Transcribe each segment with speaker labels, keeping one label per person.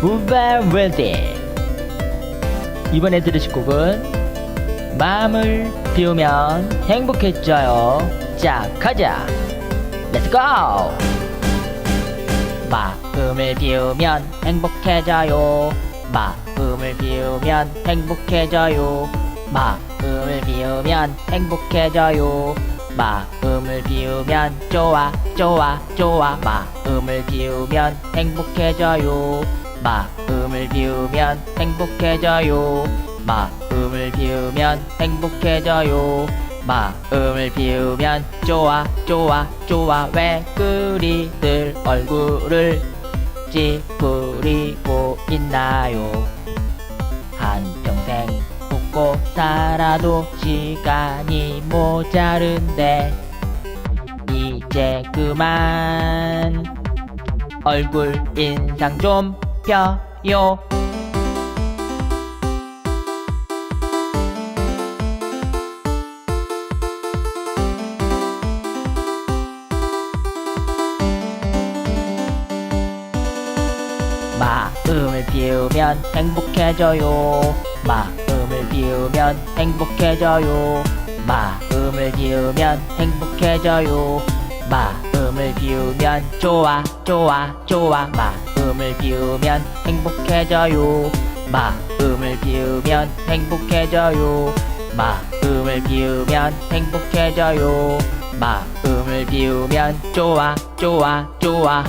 Speaker 1: 우바웰디 이번에 들으실 곡은 마음을 비우면 행복해져요. 자 가자. 렛츠고 마음을 비우면 행복해져요. 마음을 비우면 행복해져요. 마음을 비우면 행복해져요. 마음을 비우면 좋아 좋아 좋아. 마음을 비우면 행복해져요 마음을 비우면 행복해져요. 마음을 비우면 행복해져요. 마음을 비우면 좋아 좋아 좋아. 왜 그리들 얼굴을 찌푸리고 있나요? 한평생 웃고 살아도 시간이 모자른데 이제 그만. 얼굴 인상 좀 펴요 마음을 비우면 행복해져요. 마음을 비우면 행복해져요. 마음을 비우면 행복해져요. 마 음을 비우면 좋아, 좋아, 좋아. 마음을 비우면 행복해져요. 마음을 비우면 행복해져요. 마음을 비우면 행복해져요. 마음을 비우면 좋아, 좋아, 좋아.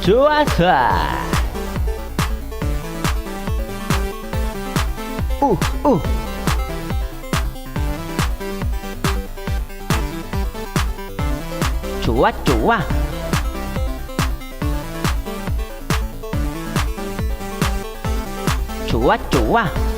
Speaker 1: 좋았어. 우, 우. 좋아, 좋아. 좋아, 좋아.